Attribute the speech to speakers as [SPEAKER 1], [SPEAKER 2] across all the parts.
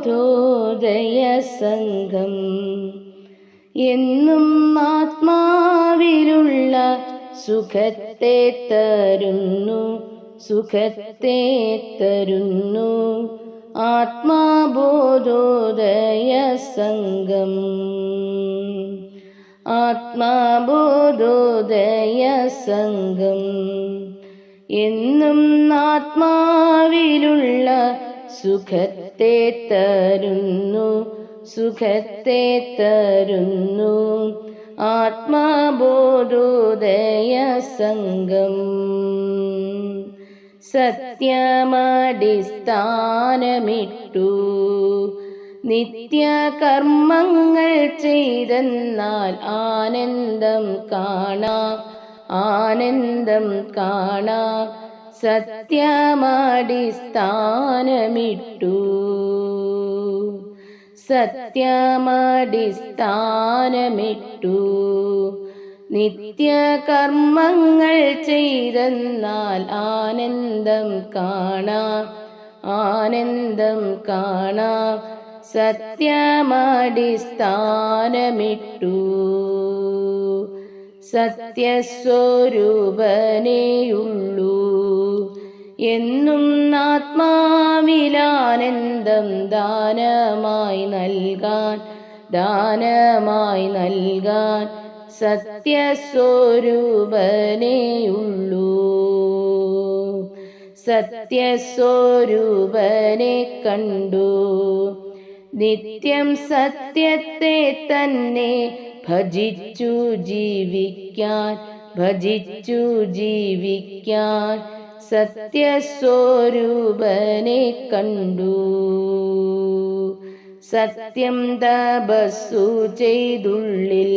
[SPEAKER 1] ആത്മബോധോദയ സംഘം എന്നും ആത്മാവിലുള്ള സുഖത്തെ തരുന്നു സുഖത്തെ തരുന്നു. ആത്മാബോധോദയ സംഘം ആത്മാബോധോദയ സംഘം എന്നും ആത്മാവിലുള്ള സുഖത്തെ തരുന്നു സുഖത്തെ തരുന്നു ആത്മാബോധോദയ സംഘം സത്യമടിസ്ഥാനമിട്ടു. നിത്യകർമ്മങ്ങൾ ചെയ്തെന്നാൽ ആനന്ദം കാണാം. ആനന്ദം കാണാം. സത്യമടിസ്ഥാനമിട്ടു. സത്യമടിസ്ഥാനമിട്ടു. നിത്യകർമ്മങ്ങൾ ചെയ്തെന്നാൽ ആനന്ദം കാണാം ആനന്ദം കാണാം. സത്യമടിസ്ഥാനമിട്ടു. സത്യസ്വരൂപനേയുള്ളൂ. എന്നും ആത്മാവിലാനന്ദം ദാനമായി നൽകാൻ ദാനമായി നൽകാൻ സത്യസ്വരൂപനേയുള്ളൂ. സത്യസ്വരൂപനെ കണ്ടു. നിത്യം സത്യത്തെ തന്നെ ഭജിച്ചു ജീവിക്കാൻ ഭജിച്ചു ജീവിക്കാൻ സത്യസ്വരൂപനെ കണ്ടു. സത്യം തപസ്സു ചെയ്തുള്ളിൽ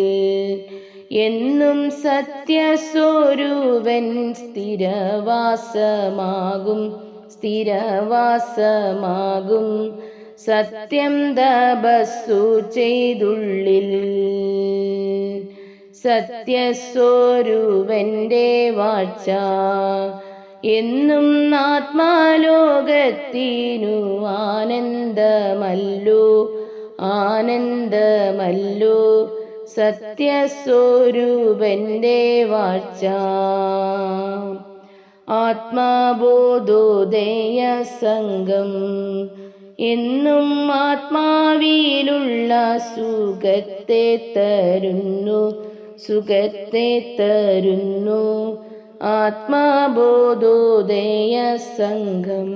[SPEAKER 1] എന്നും സത്യസ്വരൂപൻ സ്ഥിരവാസമാകും സ്ഥിരവാസമാകും. സത്യം തപസ്സു ചെയ്തുള്ളിൽ സത്യസ്വരൂപന്റെ വാഴ്ച. എന്നും ആത്മാലോകത്തിനു ആനന്ദമല്ലോ ആനന്ദമല്ലോ സത്യസ്വരൂപന്റെ വാഴ്ച. ആത്മാബോധോദയ സംഘം എന്നും ആത്മാവിലുള്ള സുഖത്തെ തരുന്നു. സുഖത്തെ തരുന്നു ആത്മാബോധോദയ സംഘം.